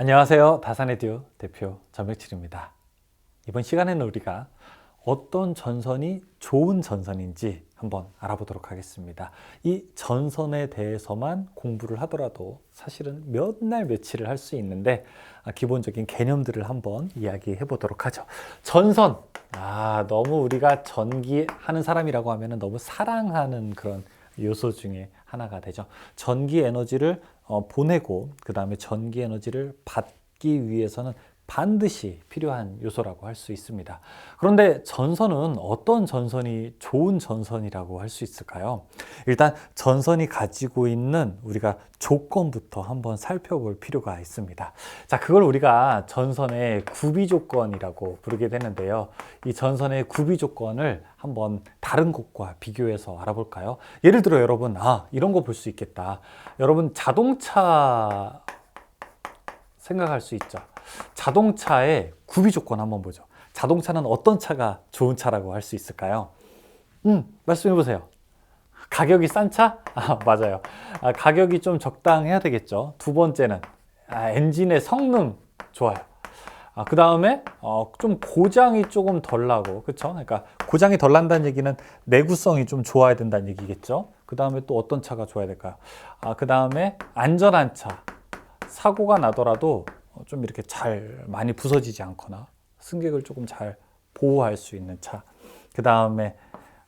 안녕하세요. 다산에듀 대표 전백칠입니다. 이번 시간에는 우리가 어떤 전선이 좋은 전선인지 한번 알아보도록 하겠습니다. 이 전선에 대해서만 공부를 하더라도 사실은 몇 날 며칠을 할 수 있는데 아, 기본적인 개념들을 한번 이야기해 보도록 하죠. 전선. 아, 너무 우리가 전기하는 사람이라고 하면 너무 사랑하는 그런 요소 중에 하나가 되죠. 전기 에너지를 어, 보내고 그 다음에 전기 에너지를 받기 위해서는 반드시 필요한 요소라고 할 수 있습니다. 그런데 전선은 어떤 전선이 좋은 전선이라고 할 수 있을까요? 일단 전선이 가지고 있는 우리가 조건부터 한번 살펴볼 필요가 있습니다. 자, 그걸 우리가 전선의 구비 조건이라고 부르게 되는데요. 이 전선의 구비 조건을 한번 다른 곳과 비교해서 알아볼까요? 예를 들어 여러분, 아, 이런 거 볼 수 있겠다. 여러분 자동차 생각할 수 있죠. 자동차의 구비 조건 한번 보죠. 자동차는 어떤 차가 좋은 차라고 할 수 있을까요? 음, 말씀해 보세요. 가격이 싼 차? 아, 맞아요. 아, 가격이 좀 적당해야 되겠죠. 두 번째는 아, 엔진의 성능 좋아요. 아, 그 다음에 어, 좀 고장이 조금 덜 나고, 그쵸? 그러니까 고장이 덜 난다는 얘기는 내구성이 좀 좋아야 된다는 얘기겠죠. 그 다음에 또 어떤 차가 좋아야 될까요? 아, 그 다음에 안전한 차. 사고가 나더라도 좀 이렇게 잘 많이 부서지지 않거나 승객을 조금 잘 보호할 수 있는 차. 그 다음에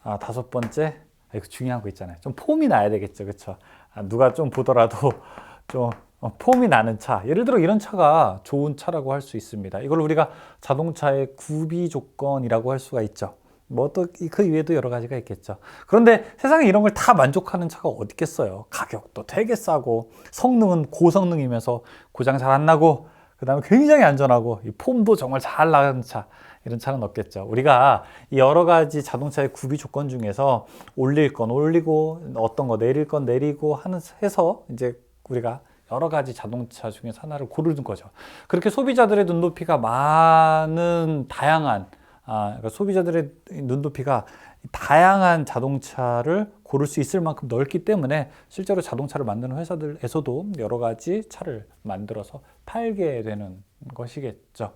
아, 다섯 번째 아, 이거 중요한 거 있잖아요. 좀 폼이 나야 되겠죠, 그렇죠? 아, 누가 좀 보더라도 좀 어, 폼이 나는 차. 예를 들어 이런 차가 좋은 차라고 할 수 있습니다. 이걸 우리가 자동차의 구비 조건이라고 할 수가 있죠. 뭐또그 이외에도 여러 가지가 있겠죠. 그런데 세상에 이런 걸 다 만족하는 차가 어디 있겠어요. 가격도 되게 싸고 성능은 고성능이면서 고장 잘 안 나고 그 다음에 굉장히 안전하고 이 폼도 정말 잘 나가는 차 이런 차는 없겠죠. 우리가 이 여러 가지 자동차의 구비 조건 중에서 올릴 건 올리고 어떤 거 내릴 건 내리고 하는 해서 이제 우리가 여러 가지 자동차 중에서 하나를 고르는 거죠. 그렇게 소비자들의 눈높이가 많은 다양한 아, 그러니까 소비자들의 눈높이가 다양한 자동차를 고를 수 있을 만큼 넓기 때문에 실제로 자동차를 만드는 회사들에서도 여러 가지 차를 만들어서 팔게 되는 것이겠죠.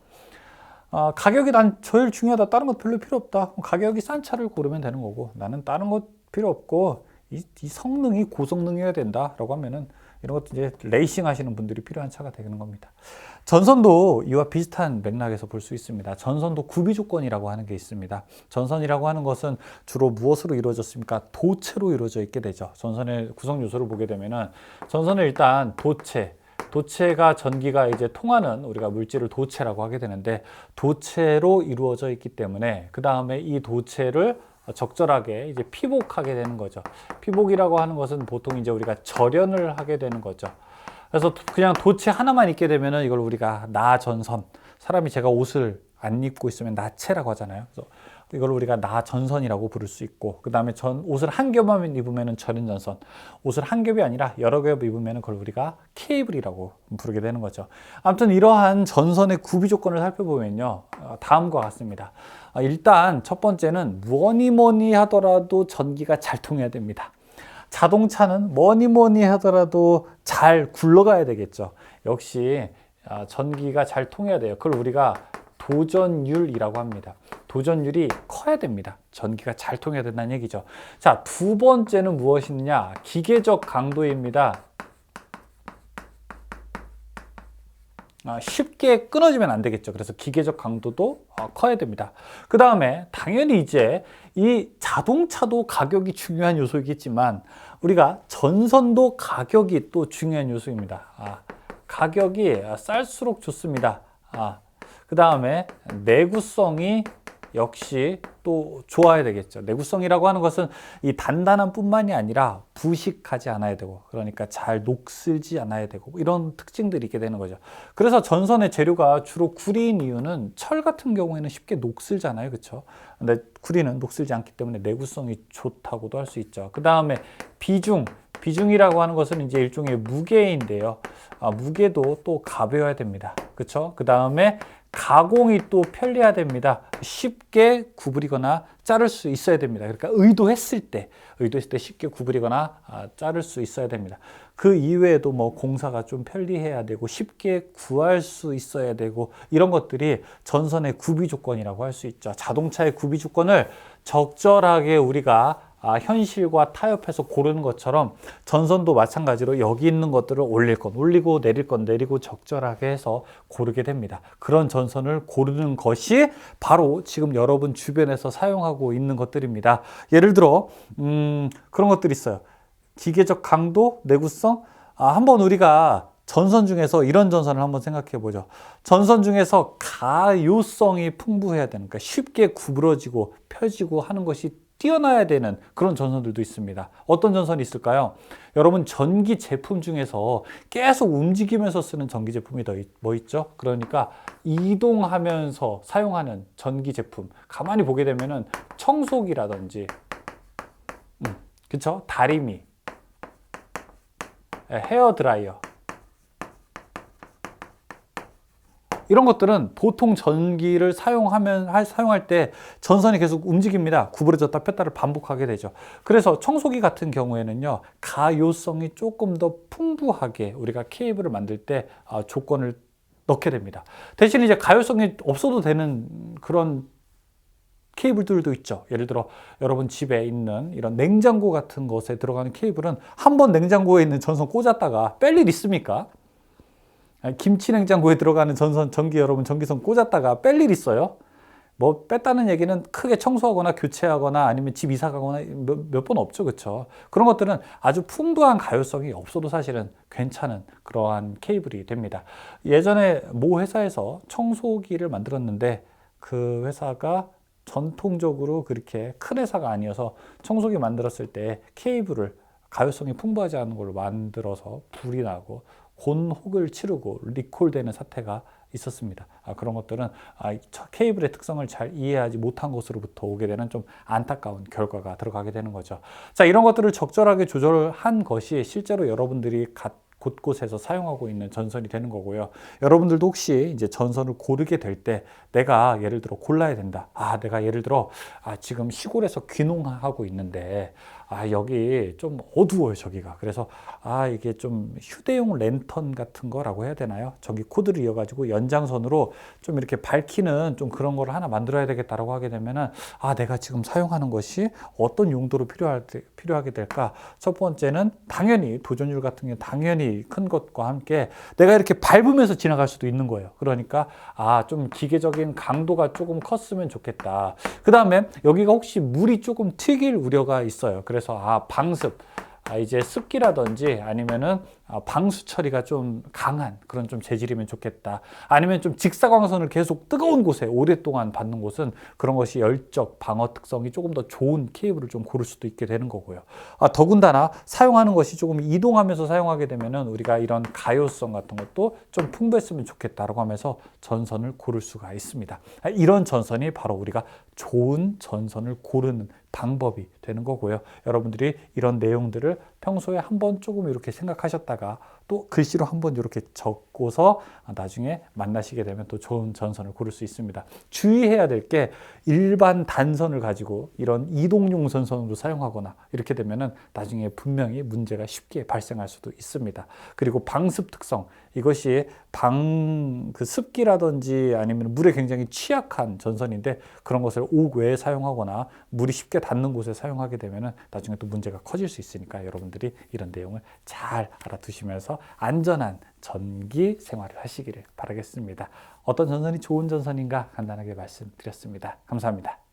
아, 가격이 난 제일 중요하다. 다른 것 별로 필요 없다. 가격이 싼 차를 고르면 되는 거고 나는 다른 것 필요 없고 이, 이 성능이 고성능이어야 된다라고 하면은 이런 것도 이제 레이싱 하시는 분들이 필요한 차가 되는 겁니다. 전선도 이와 비슷한 맥락에서 볼 수 있습니다. 전선도 구비 조건이라고 하는 게 있습니다. 전선이라고 하는 것은 주로 무엇으로 이루어졌습니까? 도체로 이루어져 있게 되죠. 전선의 구성 요소를 보게 되면은 전선은 일단 도체, 도체가 전기가 이제 통하는 우리가 물질을 도체라고 하게 되는데 도체로 이루어져 있기 때문에 그 다음에 이 도체를 적절하게 이제 피복하게 되는 거죠. 피복이라고 하는 것은 보통 이제 우리가 절연을 하게 되는 거죠. 그래서 그냥 도체 하나만 입게 되면은 이걸 우리가 나전선 사람이 제가 옷을 안 입고 있으면 나체라고 하잖아요. 그래서 이걸 우리가 나 전선이라고 부를 수 있고 그 다음에 전 옷을 한 겹만 입으면은 절연 전선 옷을 한 겹이 아니라 여러 겹 입으면은 그걸 우리가 케이블이라고 부르게 되는 거죠. 아무튼 이러한 전선의 구비 조건을 살펴보면요 어, 다음과 같습니다. 어, 일단 첫 번째는 뭐니 뭐니 하더라도 전기가 잘 통해야 됩니다. 자동차는 뭐니 뭐니 하더라도 잘 굴러가야 되겠죠. 역시 아, 전기가 잘 통해야 돼요. 그걸 우리가 도전율이라고 합니다. 도전율이 커야 됩니다. 전기가 잘 통해야 된다는 얘기죠. 자, 두 번째는 무엇이냐? 기계적 강도입니다. 아, 쉽게 끊어지면 안 되겠죠. 그래서 기계적 강도도 어, 커야 됩니다. 그 다음에 당연히 이제 이 자동차도 가격이 중요한 요소이겠지만 우리가 전선도 가격이 또 중요한 요소입니다. 아, 가격이 쌀수록 좋습니다. 아, 그 다음에 내구성이 역시 또 좋아야 되겠죠. 내구성이라고 하는 것은 이 단단한 뿐만이 아니라 부식하지 않아야 되고, 그러니까 잘 녹슬지 않아야 되고, 이런 특징들이 있게 되는 거죠. 그래서 전선의 재료가 주로 구리인 이유는 철 같은 경우에는 쉽게 녹슬잖아요. 그렇죠? 근데 구리는 녹슬지 않기 때문에 내구성이 좋다고도 할 수 있죠. 그 다음에 비중, 비중이라고 하는 것은 이제 일종의 무게인데요. 아, 무게도 또 가벼워야 됩니다. 그렇죠? 그 다음에 가공이 또 편리해야 됩니다. 쉽게 구부리거나 자를 수 있어야 됩니다. 그러니까 의도했을 때, 의도했을 때 쉽게 구부리거나 아, 자를 수 있어야 됩니다. 그 이외에도 뭐 공사가 좀 편리해야 되고 쉽게 구할 수 있어야 되고 이런 것들이 전선의 구비 조건이라고 할 수 있죠. 자동차의 구비 조건을 적절하게 우리가 아, 현실과 타협해서 고르는 것처럼 전선도 마찬가지로 여기 있는 것들을 올릴 건 올리고 내릴 건 내리고 적절하게 해서 고르게 됩니다. 그런 전선을 고르는 것이 바로 지금 여러분 주변에서 사용하고 있는 것들입니다. 예를 들어 음, 그런 것들이 있어요. 기계적 강도, 내구성. 아, 한번 우리가 전선 중에서 이런 전선을 한번 생각해 보죠. 전선 중에서 가요성이 풍부해야 되는, 그러니까 쉽게 구부러지고 펴지고 하는 것이 뛰어나야 되는 그런 전선들도 있습니다. 어떤 전선이 있을까요? 여러분 전기 제품 중에서 계속 움직이면서 쓰는 전기 제품이 더뭐 있죠? 그러니까 이동하면서 사용하는 전기 제품. 가만히 보게 되면은 청소기라든지, 음, 그쵸? 다리미, 헤어 드라이어. 이런 것들은 보통 전기를 사용하면 할- 사용할 때 전선이 계속 움직입니다. 구부러졌다 폈다를 반복하게 되죠. 그래서 청소기 같은 경우에는요 가요성이 조금 더 풍부하게 우리가 케이블을 만들 때 아, 조건을 넣게 됩니다. 대신 이제 가요성이 없어도 되는 그런 케이블들도 있죠. 예를 들어 여러분 집에 있는 이런 냉장고 같은 것에 들어가는 케이블은 한 번 냉장고에 있는 전선 꽂았다가 뺄 일 있습니까? 아니, 김치 냉장고에 들어가는 전선 전기 여러분 전기선 꽂았다가 뺄 일 있어요? 뭐 뺐다는 얘기는 크게 청소하거나 교체하거나 아니면 집 이사 가거나 몇 번 없죠. 그렇죠? 그런 것들은 아주 풍부한 가요성이 없어도 사실은 괜찮은 그러한 케이블이 됩니다. 예전에 모 회사에서 청소기를 만들었는데 그 회사가 전통적으로 그렇게 큰 회사가 아니어서 청소기 만들었을 때 케이블을 가요성이 풍부하지 않은 걸로 만들어서 불이 나고 곤혹을 치르고 리콜되는 사태가 있었습니다. 아, 그런 것들은 아, 케이블의 특성을 잘 이해하지 못한 것으로부터 오게 되는 좀 안타까운 결과가 들어가게 되는 거죠. 자, 이런 것들을 적절하게 조절한 것이 실제로 여러분들이 가- 곳곳에서 사용하고 있는 전선이 되는 거고요. 여러분들도 혹시 이제 전선을 고르게 될 때 내가 예를 들어 골라야 된다. 아, 내가 예를 들어 아, 지금 시골에서 귀농하고 있는데 아, 여기 좀 어두워요, 저기가. 그래서 아, 이게 좀 휴대용 랜턴 같은 거라고 해야 되나요? 저기 코드를 이어가지고 연장선으로 좀 이렇게 밝히는 좀 그런 거를 하나 만들어야 되겠다라고 하게 되면은 아, 내가 지금 사용하는 것이 어떤 용도로 필요할 때, 필요하게 될까? 첫 번째는 당연히 도전율 같은 게 당연히 큰 것과 함께 내가 이렇게 밟으면서 지나갈 수도 있는 거예요. 그러니까 아, 좀 기계적인 강도가 조금 컸으면 좋겠다. 그 다음에 여기가 혹시 물이 조금 튀길 우려가 있어요. 그래서 아, 방습. 아, 이제 습기라든지 아니면은 아, 방수 처리가 좀 강한 그런 좀 재질이면 좋겠다. 아니면 좀 직사광선을 계속 뜨거운 곳에 오랫동안 받는 곳은 그런 것이 열적 방어 특성이 조금 더 좋은 케이블을 좀 고를 수도 있게 되는 거고요. 아, 더군다나 사용하는 것이 조금 이동하면서 사용하게 되면은 우리가 이런 가요성 같은 것도 좀 풍부했으면 좋겠다라고 하면서 전선을 고를 수가 있습니다. 아, 이런 전선이 바로 우리가 좋은 전선을 고르는 방법이 되는 거고요. 여러분들이 이런 내용들을 평소에 한번 조금 이렇게 생각하셨다가 또 글씨로 한번 이렇게 적고서 나중에 만나시게 되면 또 좋은 전선을 고를 수 있습니다. 주의해야 될 게 일반 단선을 가지고 이런 이동용 전선으로 사용하거나 이렇게 되면은 나중에 분명히 문제가 쉽게 발생할 수도 있습니다. 그리고 방습 특성 이것이 방 그 습기라든지 아니면 물에 굉장히 취약한 전선인데 그런 것을 옥외에 사용하거나 물이 쉽게 닿는 곳에 사용하게 되면은 나중에 또 문제가 커질 수 있으니까 여러분들이 이런 내용을 잘 알아두시면 서 안전한 전기 생활을 하시기를 바라겠습니다. 어떤 전선이 좋은 전선인가 간단하게 말씀드렸습니다. 감사합니다.